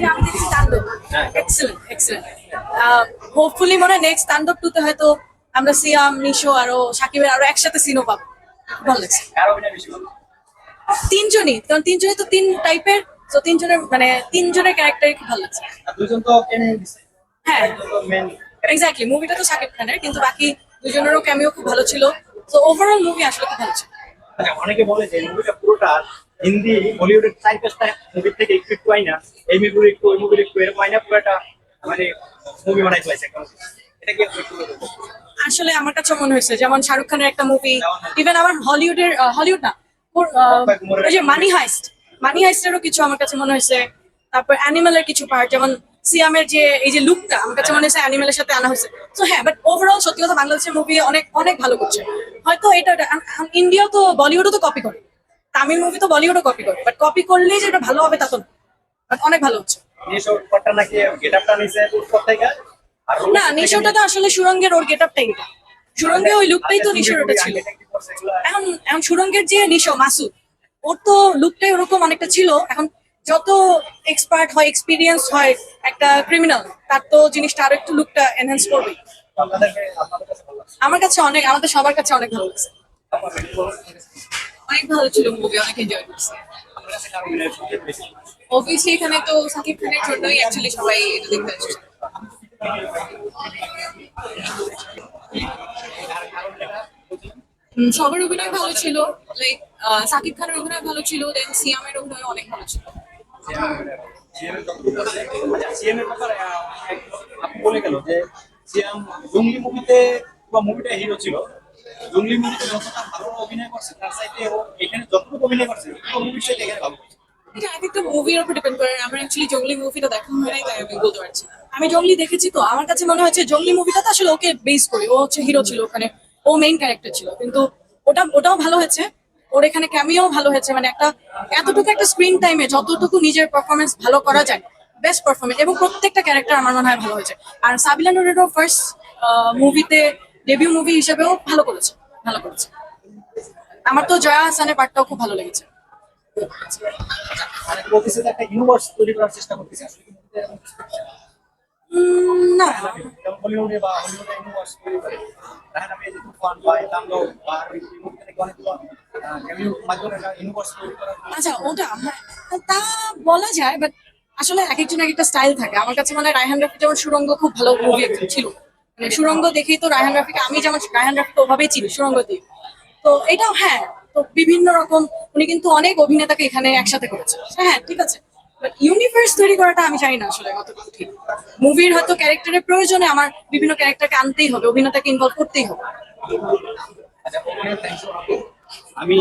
Movie আমি দেখছি তাণ্ডব। এক্সেলেন্ট এক্সেলেন্ট হোপফুলি মনে হয় নেক্সট তাণ্ডব টুতে হয়তো আমরা সিয়াম নিশো আরও সাকিবের আরও একসাথে সিনও পাবো। ভালো লাগছে। তিনজনই কারণ তিনজনই তো তিন টাইপের তো তিনজনের মানে তিনজনের ক্যারেক্টারই খুব ভালো লাগছে। দুজন তো হ্যাঁ। তো এক্স্যাক্টলি মুভিটা তো সাকিব খানের কিন্তু বাকি দুজনেরও ক্যামিও খুব ভালো ছিল। তো ওভারঅল মুভি আসলে খুব ভালো ছিল। আচ্ছা অনেকে বলে যে মুভিটা পুরোটা হিন্দি বলিউডের চার পাঁচটা মুভির থেকে একটু একটু আইনা। এই মুভির একটু ওই মুভির একটু এরকম আইনা পুরোটা মানে মুভি বানাই একদম এটা কি আসলে আমার কাছে মনে হয়েছে যেমন শাহরুখ খানের একটা মুভি ইভেন আমার হলিউডের হলিউড না ওই যে মানি হাইস্ট মানি হাইস্টেরও কিছু আমার কাছে মনে হয়েছে। তারপর অ্যানিমালের কিছু পার্ট যেমন সিয়ামের যে এই যে লুকটা আমার কাছে মনে হয়েছে অ্যানিমালের সাথে আনা হয়েছে। তো হ্যাঁ বাট ওভারঅল সত্যি কথা বাংলাদেশের মুভি অনেক অনেক ভালো করছে। হয়তো এটা ইন্ডিয়াও তো বলিউডও তো কপি করে। তামিল মুভি তো বলিউডও কপি করে বাট কপি করলেই যে এটা ভালো হবে তা তো বাট অনেক ভালো হচ্ছে। না নিশোটা তো আসলে সুরঙ্গের ওর গেট আপটাই এটা সুরঙ্গে ওই লুকটাই তো নিশোর ওটা ছিল। এখন এখন সুরঙ্গের যে নিশো মাসুদ ওর তো লুকটাই ওরকম অনেকটা ছিল। এখন যত এক্সপার্ট হয় এক্সপিরিয়েন্স হয় একটা ক্রিমিনাল তার তো জিনিসটা আরও একটু লুকটা এনহ্যান্স করবে। আমার কাছে অনেক আমাদের সবার কাছে অনেক ভালো লাগছে। অনেক ভালো ছিল মুভি অনেক এনজয় করছি। এখানে তো সাকিব খানের জন্যই অ্যাকচুয়ালি সবাই এটা দেখতে আসছে। সবার অভিনয় ভালো ছিল লাইক সাকিব খানের অভিনয় ভালো ছিল দেন সিয়ামের অভিনয় অনেক ভালো ছিল। আপনি বলে গেল যে জঙ্গলি মুভিতে বা মুভিটা হিরো ছিল। জঙ্গলি মুভিতে যতটা ভালো অভিনয় করছে, তার এখানে যতটুকু অভিনয় করছে ভালো এটা মুভির উপর ডিপেন্ড করে। আমার অ্যাকচুয়ালি জঙ্গলি মুভিটা দেখা হয় নাই, তাই আমি বলতে পারছি আমি জঙ্গলি দেখেছি তো, আমার কাছে মনে হচ্ছে জঙ্গলি মুভিটা তো আসলে ওকে বেস করে। ও হচ্ছে হিরো ছিল ওখানে, ও মেইন ক্যারেক্টার ছিল। কিন্তু ওটা, ওটাও ভালো হয়েছে। ওর এখানে ক্যামিও ভালো হয়েছে। মানে একটা, এতটুকু একটা স্ক্রিন টাইমে যতটুকু নিজের পারফরমেন্স ভালো করা যায় বেস্ট পারফরমেন্স এবং প্রত্যেকটা ক্যারেক্টার আমার মনে হয় ভালো হয়েছে। আর সাবিলা নুরেরও ফার্স্ট মুভিতে ডেবিউ মুভি হিসেবেও ভালো করেছে ভালো করেছে। আমার তো জয়া হাসানের পার্টটাও খুব ভালো লেগেছে। না। আচ্ছা ওটা হ্যাঁ, তা বলা যায় বাট আসলে এক একজন এক একটা স্টাইল থাকে। আমার কাছে মানে রায়হান রাফি যেমন সুরঙ্গ খুব ভালো মুভি ছিল। মানে সুরঙ্গ দেখেই তো রায়হান রাফিকে আমি যেমন রায়হান রাফিকে ওভাবেই চিনি, সুরঙ্গ দিয়ে তো এটাও হ্যাঁ তো বিভিন্ন রকম উনি কিন্তু অনেক অভিনেতাকে এখানে একসাথে করেছে হ্যাঁ ঠিক আছে। বাট ইউনিভার্স তৈরি করাটা আমি জানি না আসলে ঠিক। মুভির হয়তো ক্যারেক্টারের প্রয়োজনে আমার বিভিন্ন ক্যারেক্টারকে আনতেই হবে, অভিনেতাকে ইনভলভ করতেই হবে। আচ্ছা আমি